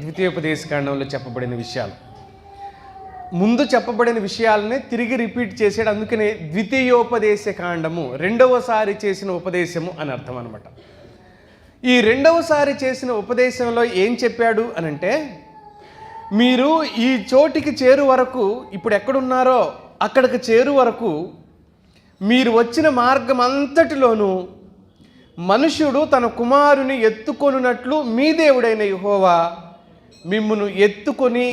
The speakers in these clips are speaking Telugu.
ద్వితీయోపదేశకాండంలో చెప్పబడిన విషయాలు. ముందు చెప్పబడిన విషయాలనే తిరిగి రిపీట్ చేసాడు అందుకనే ద్వితీయోపదేశ కాండము రెండవసారి చేసిన ఉపదేశము అని అర్థం అనమాట ఈ రెండవసారి చేసిన ఉపదేశంలో ఏం చెప్పాడు అనంటే మీరు ఈ చోటికి చేరు వరకు ఇప్పుడు ఎక్కడున్నారో అక్కడికి చేరు వరకు మీరు వచ్చిన మార్గం అంతటిలోనూ మనుష్యుడు తన కుమారుని ఎత్తుకొనున్నట్లు మీ దేవుడైన యెహోవా మిమ్మను ఎత్తుకొని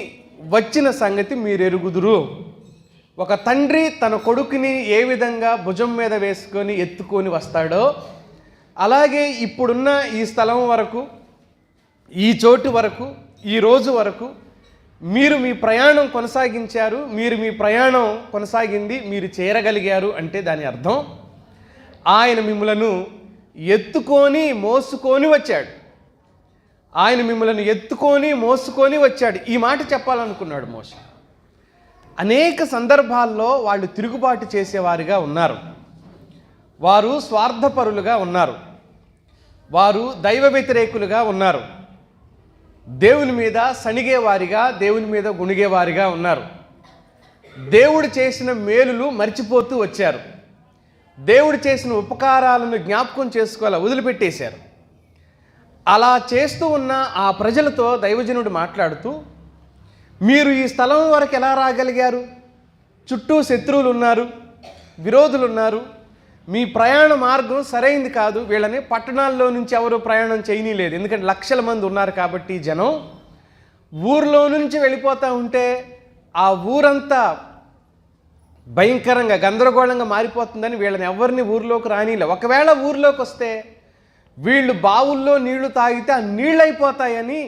వచ్చిన సంగతి మీరు ఎరుగుదురు ఒక తండ్రి తన కొడుకుని ఏ విధంగా భుజం మీద వేసుకొని ఎత్తుకొని వస్తాడో అలాగే ఇప్పుడున్న ఈ స్థలం వరకు ఈ చోటు వరకు ఈ రోజు వరకు మీరు మీ ప్రయాణం కొనసాగించారు మీరు మీ ప్రయాణం కొనసాగింది మీరు చేరగలిగారు అంటే దాని అర్థం ఆయన మిమ్మలను ఎత్తుకొని మోసుకొని వచ్చాడు. ఆయన మిమ్మల్ని ఎత్తుకొని మోసుకొని వచ్చాడు. ఈ మాట చెప్పాలనుకున్నాడు మోస అనేక సందర్భాల్లో వాళ్ళు తిరుగుబాటు చేసేవారిగా ఉన్నారు. వారు స్వార్థపరులుగా ఉన్నారు. వారు దైవ వ్యతిరేకులుగా ఉన్నారు. దేవుని మీద సణిగేవారిగా దేవుని మీద గుణిగేవారిగా ఉన్నారు. దేవుడు చేసిన మేలులు మర్చిపోతూ వచ్చారు. దేవుడు చేసిన ఉపకారాలను జ్ఞాపకం చేసుకోవాల? వదిలిపెట్టేశారు. అలా చేస్తూ ఉన్న ఆ ప్రజలతో దైవజనుడు మాట్లాడుతూ మీరు ఈ స్థలం వరకు ఎలా రాగలిగారు? చుట్టూ శత్రువులు ఉన్నారు విరోధులు ఉన్నారు మీ ప్రయాణ మార్గం సరైంది కాదు వీళ్ళని పట్టణాల్లో నుంచి ఎవరు ప్రయాణం చేయనీలేదు. ఎందుకంటే లక్షల మంది ఉన్నారు కాబట్టి జనం ఊర్లో నుంచి వెళ్ళిపోతూ ఉంటే ఆ ఊరంతా భయంకరంగా గందరగోళంగా మారిపోతుందని వీళ్ళని ఎవరిని ఊర్లోకి రానిలే ఒకవేళ ఊర్లోకి వస్తే వీళ్ళు బావుల్లో నీళ్ళు తాగితే ఆ నీళ్ళు అయిపోతాయని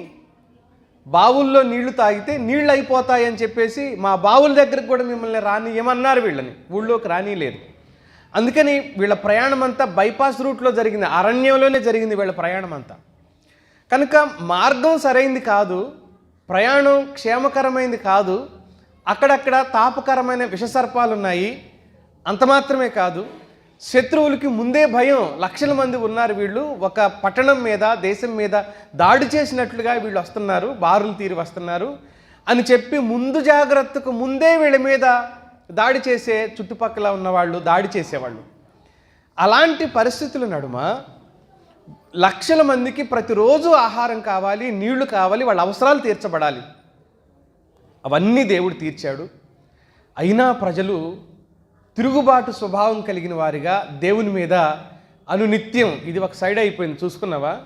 బావుల్లో నీళ్ళు తాగితే నీళ్ళు అయిపోతాయని చెప్పేసి మా బావుల దగ్గరకు కూడా మిమ్మల్ని రాని ఏమన్నారు వీళ్ళని? ఊళ్ళోకి రానిలేదు. అందుకని వీళ్ళ ప్రయాణం అంతా బైపాస్ రూట్లో జరిగింది. అరణ్యంలోనే జరిగింది వీళ్ళ ప్రయాణం అంతా కనుక మార్గం సరైంది కాదు ప్రయాణం క్షేమకరమైంది కాదు అక్కడక్కడ తాపకరమైన విషసర్పాలు ఉన్నాయి అంత మాత్రమే కాదు శత్రువులకి ముందే భయం. లక్షల మంది ఉన్నారు వీళ్ళు. ఒక పట్టణం మీద దేశం మీద దాడి చేసినట్లుగా వీళ్ళు వస్తున్నారు. బారులు తీరి వస్తున్నారు. అని చెప్పి ముందు జాగ్రత్తకు ముందే వీళ్ళ మీద దాడి చేసే చుట్టుపక్కల ఉన్నవాళ్ళు దాడి చేసేవాళ్ళు. అలాంటి పరిస్థితుల నడుమ లక్షల మందికి ప్రతిరోజు ఆహారం కావాలి నీళ్ళు కావాలి వాళ్ళ అవసరాలు తీర్చబడాలి. అవన్నీ దేవుడు తీర్చాడు. అయినా ప్రజలు తిరుగుబాటు స్వభావం కలిగిన వారిగా దేవుని మీద అనునిత్యం ఇది ఒక సైడ్ అయిపోయింది చూసుకున్నావా?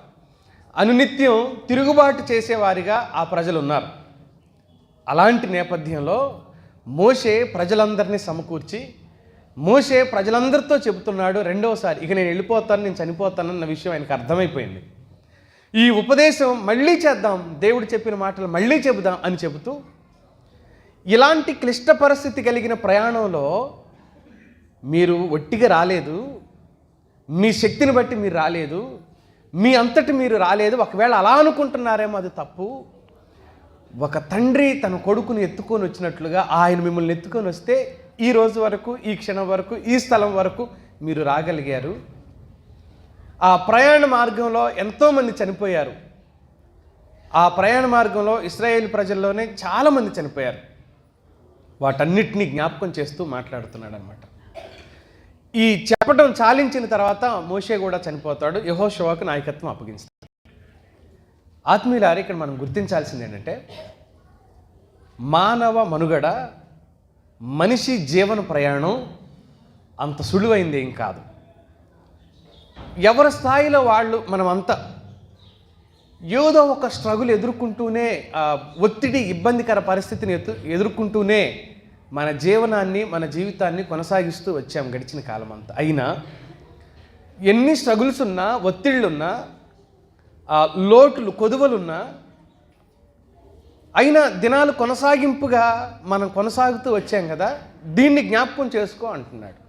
అనునిత్యం తిరుగుబాటు చేసేవారిగా ఆ ప్రజలు ఉన్నారు అలాంటి నేపథ్యంలో మోషే ప్రజలందరినీ సమకూర్చి మోషే ప్రజలందరితో చెబుతున్నాడు రెండవసారి ఇక నేను వెళ్ళిపోతాను నేను చనిపోతాను అన్న విషయం ఆయనకు అర్థమైపోయింది. ఈ ఉపదేశం మళ్ళీ చేద్దాం దేవుడు చెప్పిన మాటలు మళ్ళీ చెబుదాం అని చెబుతూ ఇలాంటి క్లిష్ట పరిస్థితి కలిగిన ప్రయాణంలో మీరు ఒట్టిగా రాలేదు మీ శక్తిని బట్టి మీరు రాలేదు మీ అంతటి మీరు రాలేదు ఒకవేళ అలా అనుకుంటున్నారేమో అది తప్పు. ఒక తండ్రి తన కొడుకుని ఎత్తుకొని వచ్చినట్లుగా ఆయన మిమ్మల్ని ఎత్తుకొని వస్తే ఈ రోజు వరకు ఈ క్షణం వరకు ఈ స్థలం వరకు మీరు రాగలిగారు. ఆ ప్రయాణ మార్గంలో ఎంతోమంది చనిపోయారు. ఆ ప్రయాణ మార్గంలో ఇస్రాయేల్ ప్రజల్లోనే చాలామంది చనిపోయారు. వాటన్నిటినీ జ్ఞాపకం చేస్తూ మాట్లాడుతున్నాడు అనమాట ఈ చెప్పడం చాలించిన తర్వాత మోషే కూడా చనిపోతాడు. యహోశివాకు నాయకత్వం అప్పగిస్తాడు ఆత్మీయులారి ఇక్కడ మనం గుర్తించాల్సింది ఏంటంటే మానవ మనుగడ మనిషి జీవన ప్రయాణం అంత సులువైంది ఏం కాదు. ఎవరి స్థాయిలో వాళ్ళు మనమంతా ఏదో ఒక స్ట్రగుల్ ఎదుర్కొంటూనే ఒత్తిడి ఇబ్బందికర పరిస్థితిని ఎదుర్కొంటూనే మన జీవనాన్ని మన జీవితాన్ని కొనసాగిస్తూ వచ్చాం గడిచిన కాలం అంతా అయినా ఎన్ని స్ట్రగుల్స్ ఉన్నా ఒత్తిళ్ళున్నా ఆ, లోటులు కొదువలున్నా అయినా దినాలు కొనసాగింపుగా మనం కొనసాగుతూ వచ్చాం కదా దీన్ని జ్ఞాపకం చేసుకో అంటున్నాడు.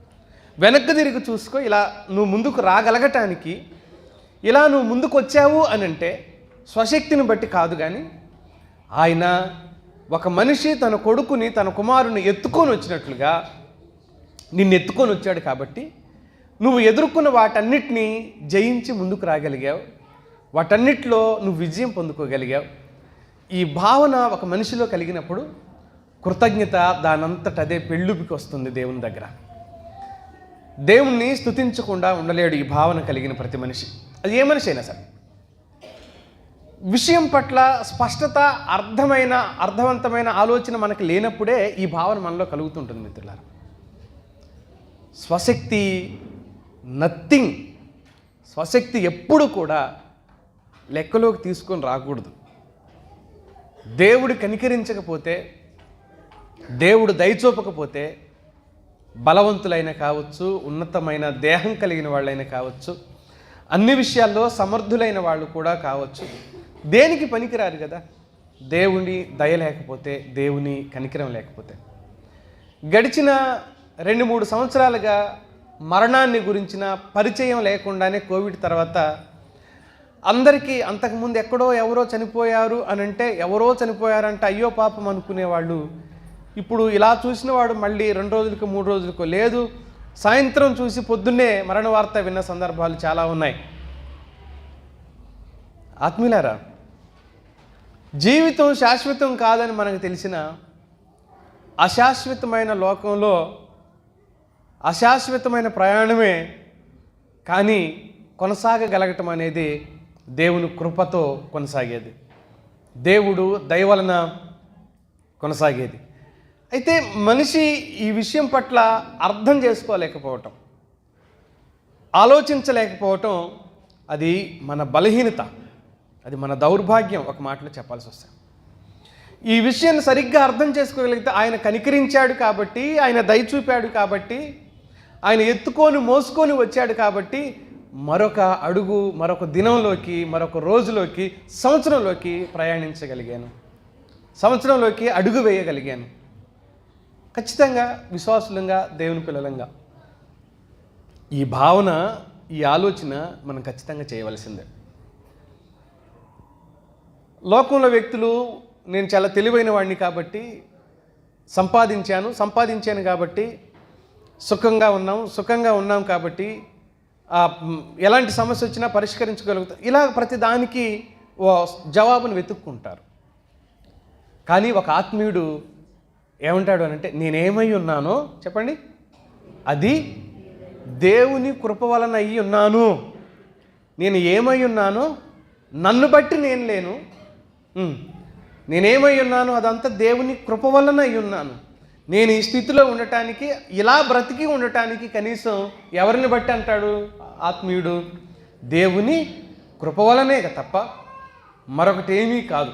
వెనక్కి తిరిగి చూసుకో ఇలా నువ్వు ముందుకు రాగలగటానికి ఇలా నువ్వు ముందుకు వచ్చావు అని అంటే స్వశక్తిని బట్టి కాదు కానీ ఆయన ఒక మనిషి తన కొడుకుని తన కుమారుని ఎత్తుకొని వచ్చినట్లుగా నిన్ను ఎత్తుకొని వచ్చాడు కాబట్టి నువ్వు ఎదుర్కొన్న వాటన్నిటినీ జయించి ముందుకు రాగలిగావు. వాటన్నిటిలో నువ్వు విజయం పొందుకోగలిగావు. ఈ భావన ఒక మనిషిలో కలిగినప్పుడు కృతజ్ఞత దానంతట అదే పెళ్ళుపికి వస్తుంది దేవుని దగ్గర. దేవుణ్ణి స్తుతించకుండా ఉండలేడు ఈ భావన కలిగిన ప్రతి మనిషి. అది ఏ మనిషి అయినా సరే. విషయం పట్ల స్పష్టత అర్థమైన అర్థవంతమైన ఆలోచన మనకు లేనప్పుడే ఈ భావన మనలో కలుగుతుంటుంది మిత్రులారా. స్వశక్తి నథింగ్ స్వశక్తి ఎప్పుడు కూడా లెక్కలోకి తీసుకొని రాకూడదు. దేవుడు కనికరించకపోతే దేవుడు దయచూపకపోతే బలవంతులైన కావచ్చు ఉన్నతమైన దేహం కలిగిన వాళ్ళైనా కావచ్చు అన్ని విషయాల్లో సమర్థులైన వాళ్ళు కూడా కావచ్చు. దేనికి పనికిరారు కదా? దేవుని దయ లేకపోతే దేవుని కనికరం లేకపోతే. గడిచిన రెండు మూడు సంవత్సరాలుగా మరణాన్ని గురించిన పరిచయం లేకుండానే కోవిడ్ తర్వాత అందరికీ అంతకుముందు ఎక్కడో ఎవరో చనిపోయారు అని అంటే ఎవరో చనిపోయారంటే అయ్యో పాపం అనుకునేవాళ్ళు. ఇప్పుడు ఇలా చూసిన వాడు మళ్ళీ రెండు రోజులకు మూడు రోజులకు లేదు. సాయంత్రం చూసి పొద్దున్నే మరణ వార్త విన్న సందర్భాలు చాలా ఉన్నాయి. ఆత్మీయులారా జీవితం శాశ్వతం కాదని మనకు తెలిసిన అశాశ్వతమైన లోకంలో అశాశ్వతమైన ప్రయాణమే కానీ కొనసాగగలగటం అనేది దేవుని కృపతో కొనసాగేది. దేవుడు దయవలన కొనసాగేది. అయితే మనిషి ఈ విషయం పట్ల అర్థం చేసుకోలేకపోవటం ఆలోచించలేకపోవటం అది మన బలహీనత. అది మన దౌర్భాగ్యం ఒక మాటలో చెప్పాల్సి వస్తుంది ఈ విషయాన్ని సరిగ్గా అర్థం చేసుకోగలిగితే ఆయన కనికరించాడు కాబట్టి ఆయన దయ చూపాడు కాబట్టి ఆయన ఎత్తుకొని మోసుకొని వచ్చాడు కాబట్టి మరొక అడుగు మరొక దినంలోకి మరొక రోజులోకి సంవత్సరంలోకి ప్రయాణించగలిగాను. సంవత్సరంలోకి అడుగు వేయగలిగాను. ఖచ్చితంగా విశ్వాసులంగా దేవుని పిల్లలంగా. ఈ భావన ఈ ఆలోచన మనం ఖచ్చితంగా చేయవలసిందే. లోకంలో వ్యక్తులు నేను చాలా తెలివైన వాడిని కాబట్టి సంపాదించాను సంపాదించాను కాబట్టి సుఖంగా ఉన్నాం సుఖంగా ఉన్నాం కాబట్టి ఎలాంటి సమస్య వచ్చినా పరిష్కరించగలుగుతాం ఇలా ప్రతిదానికి ఓ జవాబును వెతుక్కుంటారు. కానీ ఒక ఆత్మీయుడు ఏమంటాడు అని అంటే నేనేమై ఉన్నానో చెప్పండి. అది దేవుని కృప వలన అయ్యి ఉన్నాను నేను ఏమై ఉన్నానో నన్ను బట్టి నేను లేను. నేనేమై ఉన్నాను అదంతా దేవుని కృప వలన అయి ఉన్నాను. నేను ఈ స్థితిలో ఉండటానికి ఇలా బ్రతికి ఉండటానికి కనీసం ఎవరిని బట్టి అంటాడు? ఆత్మీయుడు. దేవుని కృప వలనే తప్ప మరొకటేమీ కాదు.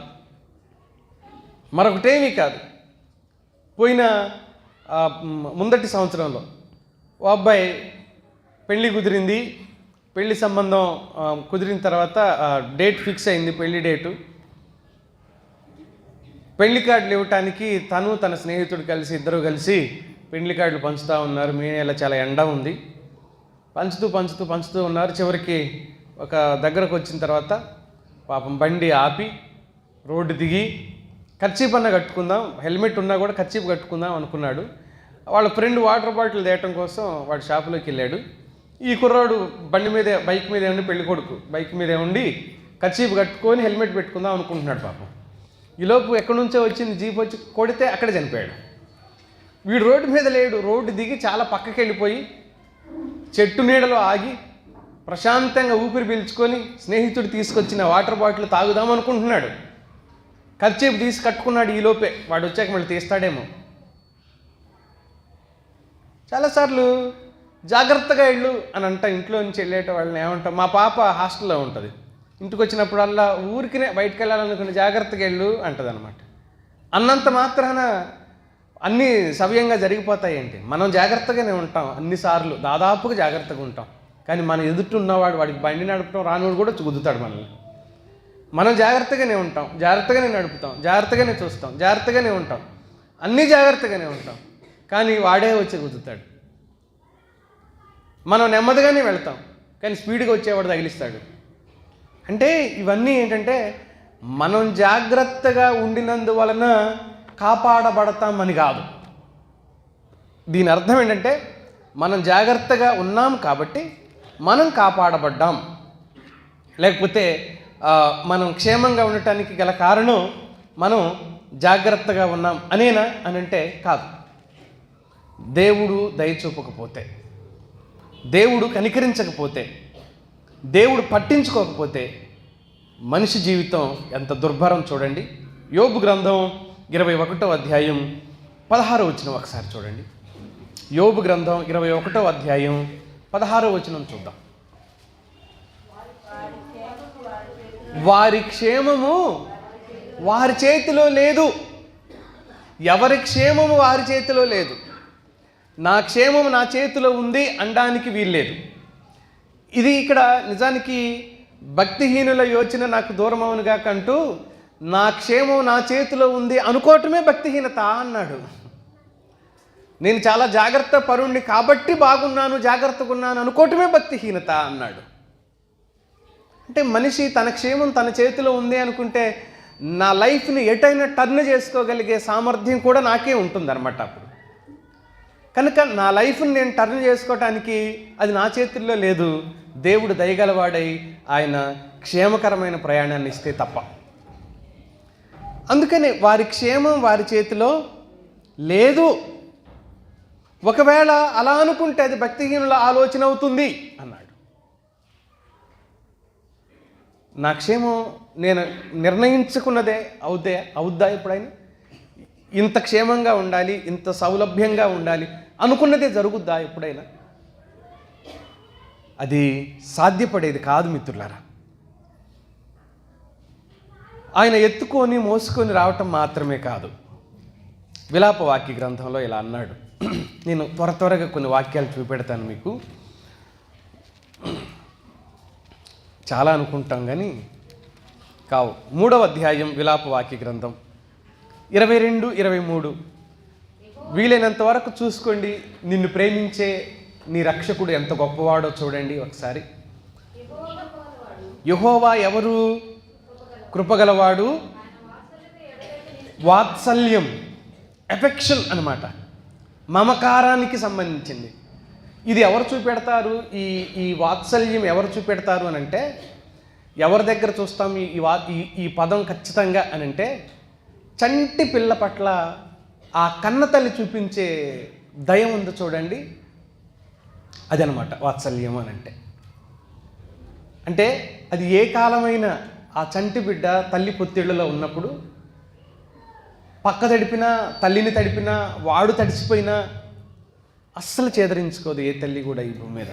మరొకటేమీ కాదు. పోయిన ముందటి సంవత్సరంలో ఓ అబ్బాయి పెళ్ళి కుదిరింది. పెళ్ళి సంబంధం కుదిరిన తర్వాత డేట్ ఫిక్స్ అయింది పెళ్ళి డేటు. పెళ్ళి కార్డులు ఇవ్వటానికి తను తన స్నేహితుడు కలిసి ఇద్దరు కలిసి పెళ్ళి కార్డులు పంచుతూ ఉన్నారు. మే నెల చాలా ఎండ ఉంది. పంచుతూ పంచుతూ పంచుతూ ఉన్నారు. చివరికి ఒక దగ్గరకు వచ్చిన తర్వాత పాపం బండి ఆపి రోడ్డు దిగి ఖర్చీప్ అన్న కట్టుకుందాం హెల్మెట్ ఉన్నా కూడా ఖర్చీప్ కట్టుకుందాం అనుకున్నాడు. వాళ్ళ ఫ్రెండ్ వాటర్ బాటిల్ తేయటం కోసం వాడు షాపులోకి వెళ్ళాడు. ఈ కుర్రాడు బండి మీదే బైక్ మీదే ఉండి పెళ్ళి కొడుకు. బైక్ మీదే ఉండి ఖర్చీప్ కట్టుకొని హెల్మెట్ పెట్టుకుందాం అనుకుంటున్నాడు పాపం. ఈలోపు ఎక్కడి నుంచో వచ్చింది జీప్ వచ్చి కొడితే అక్కడ చనిపోయాడు. వీడు రోడ్డు మీద లేడు రోడ్డు దిగి చాలా పక్కకి వెళ్ళిపోయి చెట్టు నీడలో ఆగి ప్రశాంతంగా ఊపిరి పీల్చుకొని స్నేహితుడు తీసుకొచ్చిన వాటర్ బాటిల్ తాగుదాం అనుకుంటున్నాడు. ఖర్చేపు తీసి కట్టుకున్నాడు ఈలోపే వాడు వచ్చాక మళ్ళీ తీస్తాడేమో. చాలాసార్లు జాగ్రత్తగా వెళ్ళు అని అంట ఇంట్లో నుంచి వెళ్ళేట వాళ్ళని ఏమంటాం మా పాప హాస్టల్లో ఉంటుంది. ఇంటికి వచ్చినప్పుడల్లా ఊరికినే బయటకు వెళ్ళాలనుకుని జాగ్రత్తగా వెళ్ళు అంటది అనమాట అన్నంత మాత్రాన అన్నీ సవ్యంగా జరిగిపోతాయి ఏంటి మనం జాగ్రత్తగానే ఉంటాం అన్నిసార్లు దాదాపుగా జాగ్రత్తగా ఉంటాం. కానీ మన ఎదుటి ఉన్నవాడు వాడికి బండి నడపడం రానివాడు కూడా గుద్దుతాడు మనల్ని. మనం జాగ్రత్తగానే ఉంటాం జాగ్రత్తగానే నడుపుతాం జాగ్రత్తగానే చూస్తాం జాగ్రత్తగానే ఉంటాం. అన్నీ జాగ్రత్తగానే ఉంటాం. కానీ వాడే వచ్చి గుద్దుతాడు. మనం నెమ్మదిగానే వెళ్తాం. కానీ స్పీడ్గా వచ్చేవాడు తగిలిస్తాడు. అంటే ఇవన్నీ ఏంటంటే మనం జాగ్రత్తగా ఉండినందువలన కాపాడబడతామని కాదు. దీని అర్థం ఏంటంటే మనం జాగ్రత్తగా ఉన్నాం కాబట్టి మనం కాపాడబడ్డాం. లేకపోతే మనం క్షేమంగా ఉండటానికి గల కారణం మనం జాగ్రత్తగా ఉన్నాం అనేనా అని అంటే కాదు. దేవుడు దయ చూపకపోతే దేవుడు కనికరించకపోతే దేవుడు పట్టించుకోకపోతే మనిషి జీవితం ఎంత దుర్భరం చూడండి. యోబు గ్రంథం ఇరవై ఒకటో అధ్యాయం పదహారో వచ్చిన ఒకసారి చూడండి. యోబు గ్రంథం ఇరవై ఒకటో అధ్యాయం పదహారో వచనం చూద్దాం. వారి క్షేమము వారి చేతిలో లేదు. ఎవరి క్షేమము వారి చేతిలో లేదు. నా క్షేమం నా చేతిలో ఉంది అనడానికి వీల్లేదు. ఇది ఇక్కడ నిజానికి భక్తిహీనుల యోచన నాకు దూరం అవునుగా కంటూ నా క్షేమం నా చేతిలో ఉంది అనుకోవటమే భక్తిహీనత అన్నాడు. నేను చాలా జాగ్రత్త పరుణ్ణి కాబట్టి బాగున్నాను జాగ్రత్తగా ఉన్నాను అనుకోవటమే భక్తిహీనత అన్నాడు. అంటే మనిషి తన క్షేమం తన చేతిలో ఉంది అనుకుంటే నా లైఫ్ని ఎటైనా టర్న్ చేసుకోగలిగే సామర్థ్యం కూడా నాకే ఉంటుందన్నమాట అప్పుడు. కనుక నా లైఫ్ని నేను టర్న్ చేసుకోవటానికి అది నా చేతుల్లో లేదు. దేవుడు దయగలవాడై ఆయన క్షేమకరమైన ప్రయాణాన్ని ఇస్తే తప్ప. అందుకని వారి క్షేమం వారి చేతిలో లేదు. ఒకవేళ అలా అనుకుంటే అది భక్తిహీనుల ఆలోచన అవుతుంది అన్నాడు. నా క్షేమం నేను నిర్ణయించుకున్నదే అవుతే అవుద్దా ఎప్పుడైనా? ఇంత క్షేమంగా ఉండాలి ఇంత సౌలభ్యంగా ఉండాలి. అనుకున్నదే జరుగుద్దా ఎప్పుడైనా? అది సాధ్యపడేది కాదు మిత్రులారా. ఆయన ఎత్తుకొని మోసుకొని రావటం మాత్రమే కాదు. విలాప వాక్య గ్రంథంలో ఇలా అన్నాడు. నేను త్వర త్వరగా కొన్ని వాక్యాలు చూపెడతాను మీకు. చాలా అనుకుంటాం కానీ కావు. మూడవ అధ్యాయం విలాప వాక్య గ్రంథం. ఇరవై రెండు ఇరవై మూడు. వీలైనంత వరకు చూసుకోండి. నిన్ను ప్రేమించే నీ రక్షకుడు ఎంత గొప్పవాడో చూడండి ఒకసారి. యహోవా ఎవరు? కృపగలవాడు? వాత్సల్యం ఎఫెక్షన్ అన్నమాట. మమకారానికి సంబంధించింది. ఇది ఎవరు చూపెడతారు? ఈ ఈ వాత్సల్యం ఎవరు చూపెడతారు అని అంటే ఎవరి దగ్గర చూస్తాం ఈ వా ఈ ఈ పదం ఖచ్చితంగా అని అంటే చంటి పిల్ల పట్ల ఆ కన్న తల్లి చూపించే దయ ఉంది చూడండి. అదనమాట వాత్సల్యం అని అంటే. అంటే అది ఏ కాలమైన ఆ చంటి బిడ్డ తల్లి పొత్తిళ్ళలో ఉన్నప్పుడు పక్క తడిపినా తల్లిని తడిపినా వాడు తడిసిపోయినా అస్సలు చేదరించుకోదు ఏ తల్లి కూడా ఈ భూమి మీద.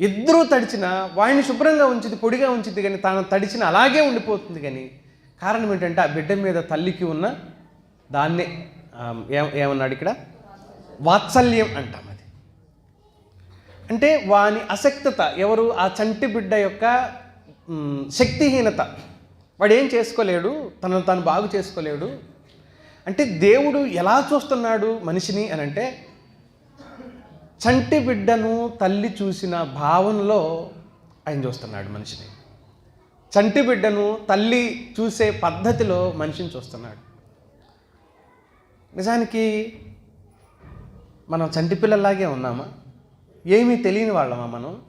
ఇద్దరూ తడిచినా వాడిని శుభ్రంగా ఉంచింది పొడిగా ఉంచింది కానీ తాను తడిచిన అలాగే ఉండిపోతుంది కానీ కారణం ఏంటంటే ఆ బిడ్డ మీద తల్లికి ఉన్న దాన్నే ఏమన్నాడు ఇక్కడ? వాత్సల్యం అంటాం అది. అంటే వాని అసక్తత ఎవరు? ఆ చంటి బిడ్డ యొక్క శక్తిహీనత. వాడు ఏం చేసుకోలేడు? తనను తాను బాగు చేసుకోలేడు. అంటే దేవుడు ఎలా చూస్తున్నాడు మనిషిని అని అంటే చంటి బిడ్డను తల్లి చూసిన భావనలో ఆయన చూస్తున్నాడు మనిషిని. చంటి బిడ్డను తల్లి చూసే పద్ధతిలో మనిషిని చూస్తున్నాడు. నిజానికి మనం చంటి పిల్లల్లాగే ఉన్నామా? ఏమీ తెలియని వాళ్ళమా మనం?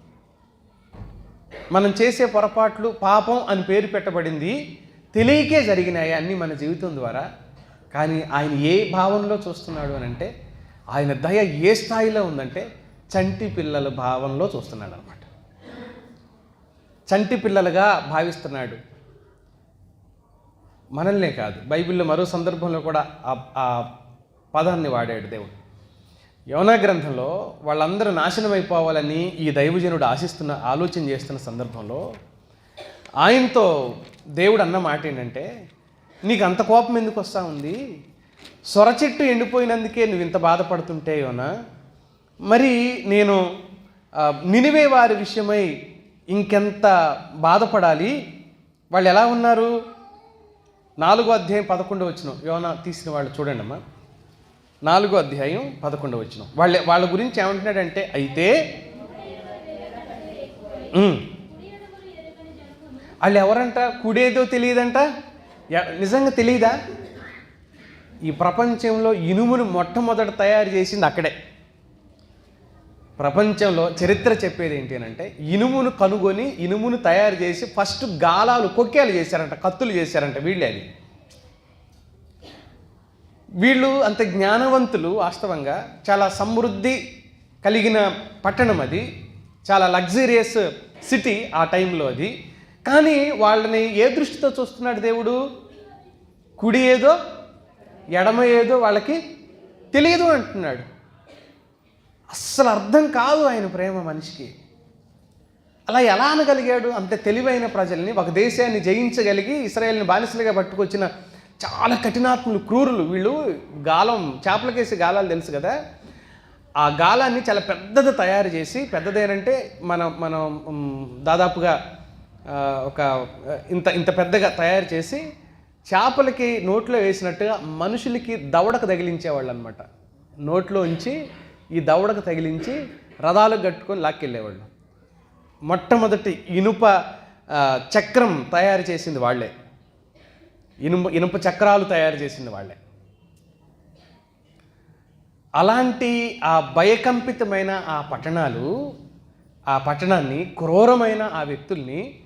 మనం చేసే పొరపాట్లు పాపం అని పేరు పెట్టబడింది తెలియకే జరిగినాయి అన్నీ మన జీవితం ద్వారా. కానీ ఆయన ఏ భావంలో చూస్తున్నాడు అని అంటే ఆయన దయ ఏ స్థాయిలో ఉందంటే చంటి పిల్లల భావంలో చూస్తున్నాడు అనమాట చంటి పిల్లలుగా భావిస్తున్నాడు. మనల్నే కాదు. బైబిల్లో మరో సందర్భంలో కూడా ఆ- పదాన్ని వాడాడు దేవుడు. యోనా గ్రంథంలో వాళ్ళందరూ నాశనం అయిపోవాలని ఈ దైవజనుడు ఆశిస్తున్న ఆలోచన చేస్తున్న సందర్భంలో ఆయనతో దేవుడు అన్న మాట ఏంటంటే నీకు అంత కోపం ఎందుకు వస్తూ ఉంది? సొర చెట్టు ఎండిపోయినందుకే నువ్వు ఇంత బాధపడుతుంటే యోనా మరి నేను నినివే వారి విషయమై ఇంకెంత బాధపడాలి? వాళ్ళు ఎలా ఉన్నారు? నాలుగో అధ్యాయం పదకొండు వచ్చిన యోనా తీసిన వాళ్ళు చూడండి అమ్మా నాలుగో అధ్యాయం పదకొండు వచ్చిన వాళ్ళ వాళ్ళ గురించి ఏమంటున్నాడంటే అయితే వాళ్ళు ఎవరంట? కుడేదో తెలియదంట? నిజంగా తెలియదా ఈ ప్రపంచంలో ఇనుమును మొట్టమొదట తయారు చేసింది అక్కడే. ప్రపంచంలో చరిత్ర చెప్పేది ఏంటి అని అంటే ఇనుమును కనుగొని ఇనుమును తయారు చేసి ఫస్ట్ గాలాలు కొక్కేలు చేశారంట కత్తులు చేశారంట వీళ్ళే అది. వీళ్ళు అంత జ్ఞానవంతులు వాస్తవంగా చాలా సమృద్ధి కలిగిన పట్టణం అది చాలా లగ్జరియస్ సిటీ ఆ టైంలో అది. కానీ వాళ్ళని ఏ దృష్టితో చూస్తున్నాడు దేవుడు? కుడి ఏదో ఎడమ ఏదో వాళ్ళకి తెలియదు అంటున్నాడు. అస్సలు అర్థం కాదు ఆయన ప్రేమ మనిషికి. అలా ఎలా అనగలిగాడు? అంత తెలివైన ప్రజల్ని ఒక దేశాన్ని జయించగలిగి ఇస్రాయేల్ని బానిసలుగా పట్టుకొచ్చిన చాలా కఠినాత్ములు క్రూరులు. వీళ్ళు గాలం చేపలకేసి గాలాలు తెలుసు కదా? ఆ గాలాన్ని చాలా పెద్దది తయారు చేసి పెద్దదేనంటే మనం మనం దాదాపుగా ఒక ఇంత ఇంత పెద్దగా తయారు చేసి చేపలకి నోట్లో వేసినట్టుగా మనుషులకి దవడకు తగిలించేవాళ్ళు అనమాట నోట్లో ఉంచి ఈ దవడకు తగిలించి రథాలకు కట్టుకొని లాక్కెళ్ళేవాళ్ళు. మొట్టమొదటి ఇనుప చక్రం తయారు చేసింది వాళ్ళే. ఇనుప ఇనుప చక్రాలు తయారు చేసింది వాళ్ళే. అలాంటి ఆ భయకంపితమైన ఆ పట్టణాలు ఆ పట్టణాన్ని క్రూరమైన ఆ వ్యక్తుల్ని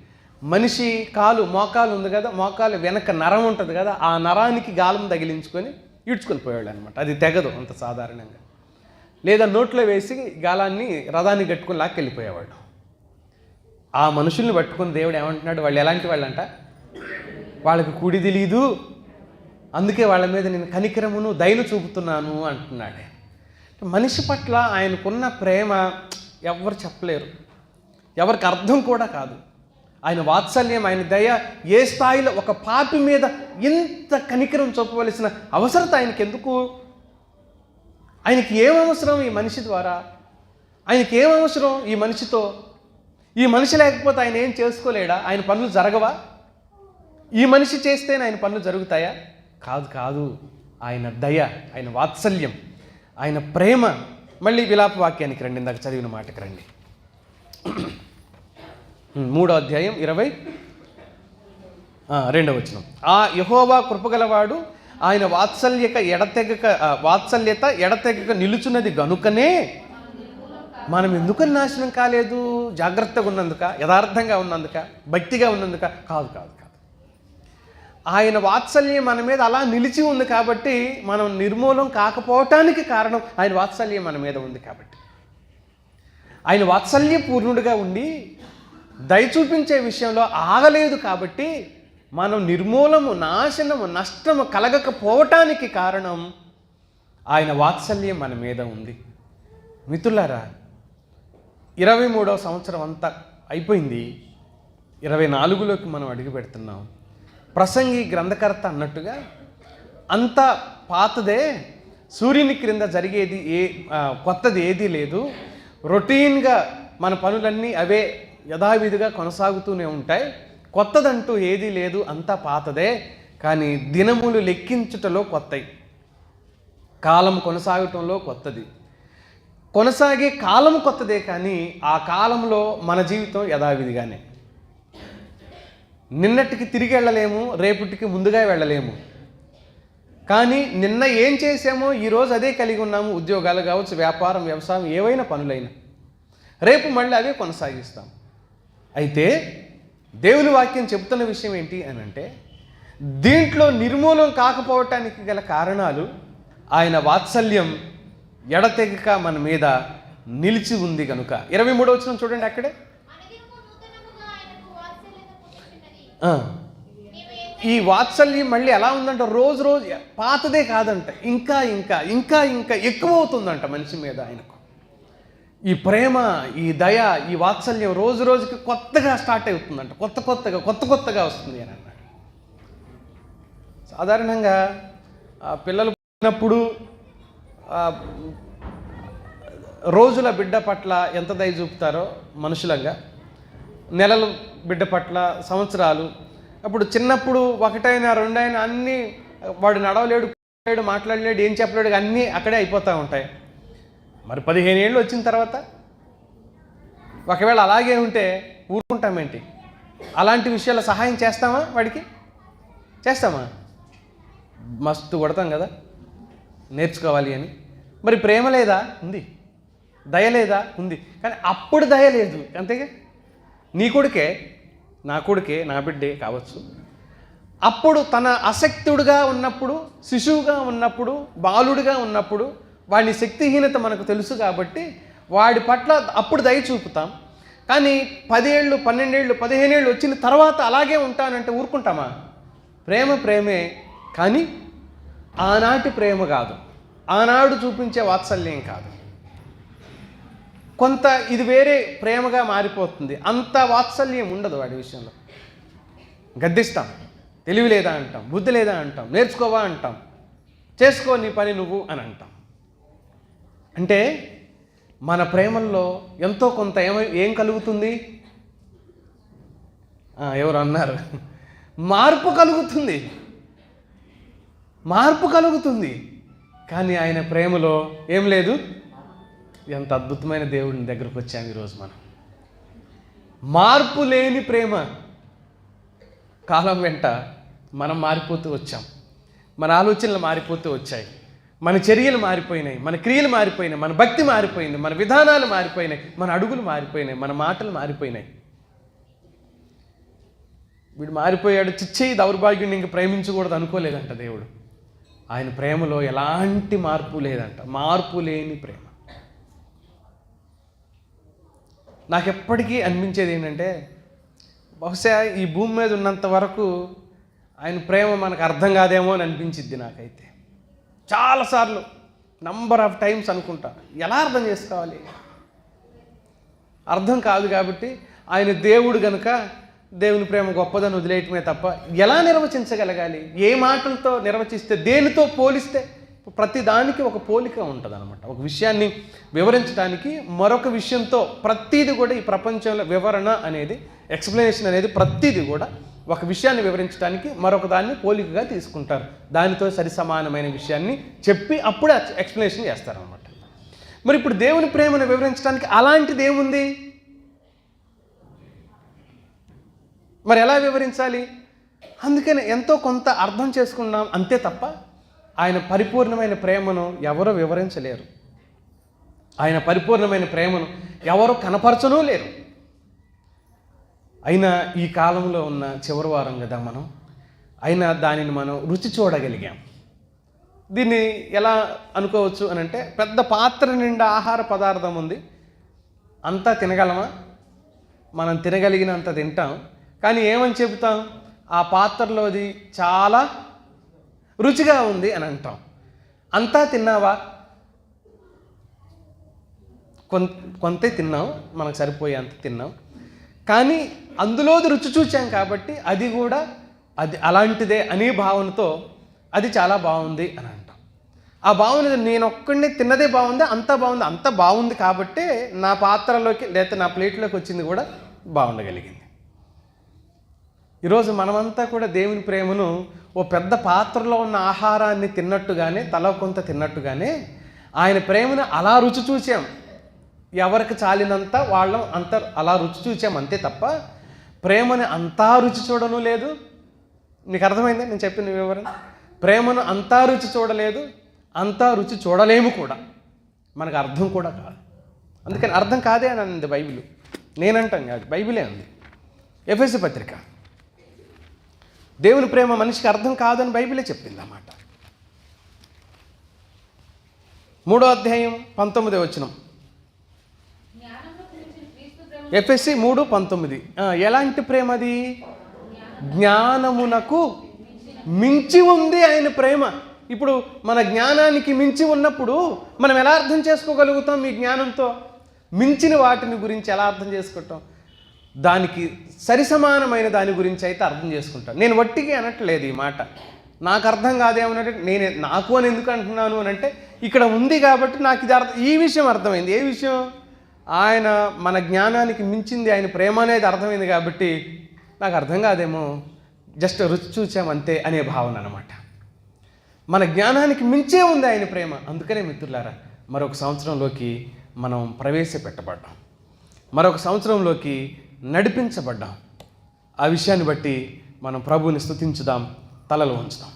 మనిషి కాలు మోకాలు ఉంది కదా మోకాలు వెనక నరం ఉంటుంది కదా ఆ నరానికి గాలం తగిలించుకొని ఈడ్చుకొని పోయాడు అనమాట అది తెగదు అంత సాధారణంగా. లేదా నోట్లో వేసి గాలాన్ని రథాన్ని కట్టుకొని లాక్కెళ్ళిపోయేవాడు. ఆ మనుషుల్ని పట్టుకుని దేవుడు ఏమంటున్నాడు? వాళ్ళు ఎలాంటి వాళ్ళంట? వాళ్ళకి కూడి తెలీదు. అందుకే వాళ్ళ మీద నేను కనికరమును దయను చూపుతున్నాను అంటున్నాడు. మనిషి పట్ల ఆయనకున్న ప్రేమ ఎవరు చెప్పలేరు. ఎవరికి అర్థం కూడా కాదు. ఆయన వాత్సల్యం ఆయన దయ ఏ స్థాయిలో ఒక పాపి మీద ఇంత కనికరం చూపవలసిన అవసరత ఆయనకెందుకు? ఆయనకి ఏం అవసరం ఈ మనిషి ద్వారా? ఆయనకి ఏం అవసరం ఈ మనిషితో? ఈ మనిషి లేకపోతే ఆయన ఏం చేసుకోలేడా? ఆయన పనులు జరగవా? ఈ మనిషి చేస్తేనే ఆయన పనులు జరుగుతాయా? కాదు కాదు. ఆయన దయ ఆయన వాత్సల్యం ఆయన ప్రేమ. మళ్ళీ విలాప వాక్యానికి రండి. ఇందాక చదివిన మాటకి రండి. మూడో అధ్యాయం ఇరవై రెండవ వచనం. ఆ యహోవా కృపగలవాడు ఆయన వాత్సల్యక ఎడతెగక వాత్సల్యత ఎడతెగక నిలుచున్నది గనుకనే మనం ఎందుకని నాశనం కాలేదు? జాగ్రత్తగా ఉన్నందుక యథార్థంగా ఉన్నందుక భక్తిగా ఉన్నందుక? కాదు కాదు కాదు. ఆయన వాత్సల్యం మన మీద అలా నిలిచి ఉంది కాబట్టి మనం నిర్మూలం కాకపోవటానికి కారణం ఆయన వాత్సల్యం మన మీద ఉంది కాబట్టి. ఆయన వాత్సల్య పూర్ణుడిగా ఉండి దయ చూపించే విషయంలో ఆగలేదు కాబట్టి మనం నిర్మూలము నాశనము నష్టము కలగకపోవటానికి కారణం ఆయన వాత్సల్యం మన మీద ఉంది. మిత్రులారా ఇరవై మూడవ సంవత్సరం అంతా అయిపోయింది. ఇరవై నాలుగులోకి మనం అడుగు పెడుతున్నాం. ప్రసంగి గ్రంథకర్త అన్నట్టుగా అంత పాతదే సూర్యుని క్రింద జరిగేది ఏ కొత్తది ఏదీ లేదు. రొటీన్గా మన పనులన్నీ అవే యథావిధిగా కొనసాగుతూనే ఉంటాయి. కొత్తదంటూ ఏదీ లేదు అంతా పాతదే. కానీ దినములు లెక్కించుటలో కొత్తవి కాలం కొనసాగటంలో కొత్తది. కొనసాగే కాలం కొత్తదే కానీ ఆ కాలంలో మన జీవితం యథావిధిగానే. నిన్నటికి తిరిగి వెళ్ళలేము రేపటికి ముందుగా వెళ్ళలేము. కానీ నిన్న ఏం చేసామో ఈరోజు అదే కలిగి ఉన్నాము ఉద్యోగాలు కావచ్చు వ్యాపారం వ్యవసాయం ఏవైనా పనులైనా. రేపు మళ్ళీ అవే కొనసాగిస్తాం. అయితే దేవుని వాక్యం చెబుతున్న విషయం ఏంటి అని అంటే దీంట్లో నిర్మూలం కాకపోవటానికి గల కారణాలు ఆయన వాత్సల్యం ఎడతెగక మన మీద నిలిచి ఉంది కనుక ఇరవై మూడో వచ్చిన చూడండి అక్కడే. ఈ వాత్సల్యం మళ్ళీ ఎలా ఉందంట? రోజు రోజు పాతదే కాదంట. ఇంకా ఇంకా ఇంకా ఇంకా ఎక్కువ అవుతుందంట మనిషి మీద ఆయనకు. ఈ ప్రేమ ఈ దయ ఈ వాత్సల్యం రోజు రోజుకి కొత్తగా స్టార్ట్ అవుతుందంట. కొత్త కొత్తగా కొత్త కొత్తగా వస్తుంది అని అన్నాడు. సాధారణంగా పిల్లలు పుట్టినప్పుడు రోజుల బిడ్డ పట్ల ఎంత దయ చూపుతారో మనుషులంగా నెలలు బిడ్డ పట్ల సంవత్సరాలు అప్పుడు చిన్నప్పుడు ఒకటైనా రెండైనా అన్నీ వాడు నడవలేడు లేడు మాట్లాడలేడు ఏం చెప్పలేడు అన్నీ అక్కడే అయిపోతూ ఉంటాయి. మరి పదిహేను ఏళ్ళు వచ్చిన తర్వాత ఒకవేళ అలాగే ఉంటే ఊరుకుంటామేంటి? అలాంటి విషయాల సహాయం చేస్తామా వాడికి? చేస్తామా? మస్తు కొడతాం కదా నేర్చుకోవాలి అని. మరి ప్రేమ లేదా? ఉంది. దయ లేదా? ఉంది. కానీ అప్పుడు దయ లేదు. అంతేగా? నీ కొడుకే నా కొడుకే నా బిడ్డే కావచ్చు. అప్పుడు తన అశక్తుడుగా ఉన్నప్పుడు శిశువుగా ఉన్నప్పుడు బాలుడిగా ఉన్నప్పుడు వాడి శక్తిహీనత మనకు తెలుసు కాబట్టి వాడి పట్ల అప్పుడు దయ చూపుతాం. కానీ పదేళ్ళు పన్నెండేళ్ళు పదిహేనేళ్ళు వచ్చిన తర్వాత అలాగే ఉంటానంటే ఊరుకుంటామా? ప్రేమ ప్రేమే కానీ ఆనాటి ప్రేమ కాదు. ఆనాడు చూపించే వాత్సల్యం కాదు. కొంత ఇది వేరే ప్రేమగా మారిపోతుంది. అంత వాత్సల్యం ఉండదు వాడి విషయంలో. గద్దిస్తాం. తెలివి లేదా అంటాం. బుద్ధి లేదా అంటాం. నేర్చుకోవా అంటాం. చేసుకో నీ పని నువ్వు అని అంటాం. అంటే మన ప్రేమల్లో ఎంతో కొంత ఏమై ఏం కలుగుతుంది? ఎవరు అన్నారు? మార్పు కలుగుతుంది. మార్పు కలుగుతుంది. కానీ ఆయన ప్రేమలో ఏం లేదు? ఎంత అద్భుతమైన దేవుడిని దగ్గరకు వచ్చాము ఈరోజు మనం. మార్పు లేని ప్రేమ. కాలం వెంట మనం మారిపోతూ వచ్చాం. మన ఆలోచనలు మారిపోతూ వచ్చాయి. మన చర్యలు మారిపోయినాయి మన క్రియలు మారిపోయినాయి మన భక్తి మారిపోయింది మన విధానాలు మారిపోయినాయి మన అడుగులు మారిపోయినాయి మన మాటలు మారిపోయినాయి. వీడు మారిపోయాడు చిచ్చేయి దౌర్భాగ్యుడిని ఇంక ప్రేమించకూడదు అనుకోలేదంట దేవుడు. ఆయన ప్రేమలో ఎలాంటి మార్పు లేదంట మార్పు లేని ప్రేమ. నాకు ఎప్పటికీ అనిపించేది ఏంటంటే బహుశా ఈ భూమి మీద ఉన్నంత వరకు ఆయన ప్రేమ మనకు అర్థం కాదేమో అని అనిపించిద్ది నాకైతే. చాలాసార్లు నంబర్ ఆఫ్ టైమ్స్ అనుకుంటా. ఎలా అర్థం చేసుకోవాలి? అర్థం కాదు కాబట్టి ఆయన దేవుడు గనుక దేవుని ప్రేమ గొప్పదని వదిలేయటమే తప్ప ఎలా నిర్వచించగలగాలి? ఏ మాటలతో నిర్వచిస్తే దేనితో పోలిస్తే ప్రతి దానికి ఒక పోలిక ఉంటుంది అనమాట ఒక విషయాన్ని వివరించడానికి మరొక విషయంతో ప్రతీది కూడా ఈ ప్రపంచంలో వివరణ అనేది ఎక్స్ప్లెనేషన్ అనేది ప్రతీది కూడా ఒక విషయాన్ని వివరించడానికి మరొక దాన్ని పోలికగా తీసుకుంటారు. దానితో సరి సమానమైన విషయాన్ని చెప్పి అప్పుడే ఎక్స్ప్లెనేషన్ చేస్తారనమాట మరి ఇప్పుడు దేవుని ప్రేమను వివరించడానికి అలాంటిది ఏముంది మరి ఎలా వివరించాలి? అందుకని ఎంతో కొంత అర్థం చేసుకున్నాం అంతే తప్ప ఆయన పరిపూర్ణమైన ప్రేమను ఎవరో వివరించలేరు. ఆయన పరిపూర్ణమైన ప్రేమను ఎవరు కనపరచనూ లేరు. అయినా ఈ కాలంలో ఉన్న చివరి వారం కదా మనం? అయినా దానిని మనం రుచి చూడగలిగాం. దీన్ని ఎలా అనుకోవచ్చు అని అంటే పెద్ద పాత్ర నిండా ఆహార పదార్థం ఉంది. అంతా తినగలమా? మనం తినగలిగినంత తింటాం. కానీ ఏమని చెబుతాం? ఆ పాత్రలోది చాలా రుచిగా ఉంది అని అంటాం. అంతా తిన్నావా? కొంత కొంతే తిన్నాం. మనకు సరిపోయేంత తిన్నాం. కానీ అందులోది రుచి చూచాం కాబట్టి అది కూడా అది అలాంటిదే అనే భావనతో అది చాలా బాగుంది అని అంటాం. ఆ భావన నేను ఒక్కడిని తిన్నదే బాగుంది అంత బాగుంది అంత బాగుంది కాబట్టి నా పాత్రలోకి లేకపోతే నా ప్లేట్లోకి వచ్చింది కూడా బాగుండగలిగింది. ఈరోజు మనమంతా కూడా దేవుని ప్రేమను ఓ పెద్ద పాత్రలో ఉన్న ఆహారాన్ని తిన్నట్టుగానే తల కొంత తిన్నట్టుగానే ఆయన ప్రేమను అలా రుచి చూసాం ఎవరికి చాలినంత వాళ్ళం అంత అలా రుచి చూసాం అంతే తప్ప ప్రేమని అంతా రుచి చూడను లేదు. నీకు అర్థమైందా నేను చెప్పిన వివరణ? ప్రేమను అంతా రుచి చూడలేదు అంతా రుచి చూడలేము కూడా. మనకు అర్థం కూడా కాదు. అందుకని అర్థం కాదే అని అంది బైబిల్. నేనంటాను కాదు బైబిలే అంది ఎఫ్ఎస్సి పత్రిక. దేవుని ప్రేమ మనిషికి అర్థం కాదని బైబిలే చెప్పింది అన్నమాట. మూడో అధ్యాయం పంతొమ్మిది వచనం జ్ఞానంలో గురించి క్రీస్తు ప్రేమ ఎఫ్ఎస్సి మూడు పంతొమ్మిది. ఎలాంటి ప్రేమ అది? జ్ఞానమునకు మించి ఉంది ఆయన ప్రేమ. ఇప్పుడు మన జ్ఞానానికి మించి ఉన్నప్పుడు మనం ఎలా అర్థం చేసుకోగలుగుతాం ఈ జ్ఞానంతో? మించిన వాటిని గురించి ఎలా అర్థం చేసుకుంటాం? దానికి సరిసమానమైన దాని గురించి అయితే అర్థం చేసుకుంటాను నేను వట్టిగా అనట్లేదు ఈ మాట. నాకు అర్థం కాదేమనంటే నేను నాకు అని ఎందుకు అంటున్నాను అని అంటే ఇక్కడ ఉంది కాబట్టి నాకు ఇది అర్థం ఈ విషయం అర్థమైంది. ఏ విషయం? ఆయన మన జ్ఞానానికి మించింది ఆయన ప్రేమ అనేది అర్థమైంది కాబట్టి నాకు అర్థం కాదేమో జస్ట్ రుచి చూచాం అంతే అనే భావన అనమాట మన జ్ఞానానికి మించే ఉంది ఆయన ప్రేమ. అందుకనే మిత్రులారా మరొక సంవత్సరంలోకి మనం ప్రవేశపెట్టబడ్డాం. మరొక సంవత్సరంలోకి నడిపించబడ్డాం. ఆ విషయాన్ని బట్టి మనం ప్రభువుని స్తుతించుదాం తలలు ఉంచుదాం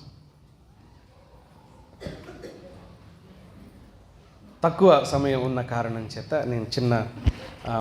తక్కువ సమయం ఉన్న కారణం చేత నేను చిన్న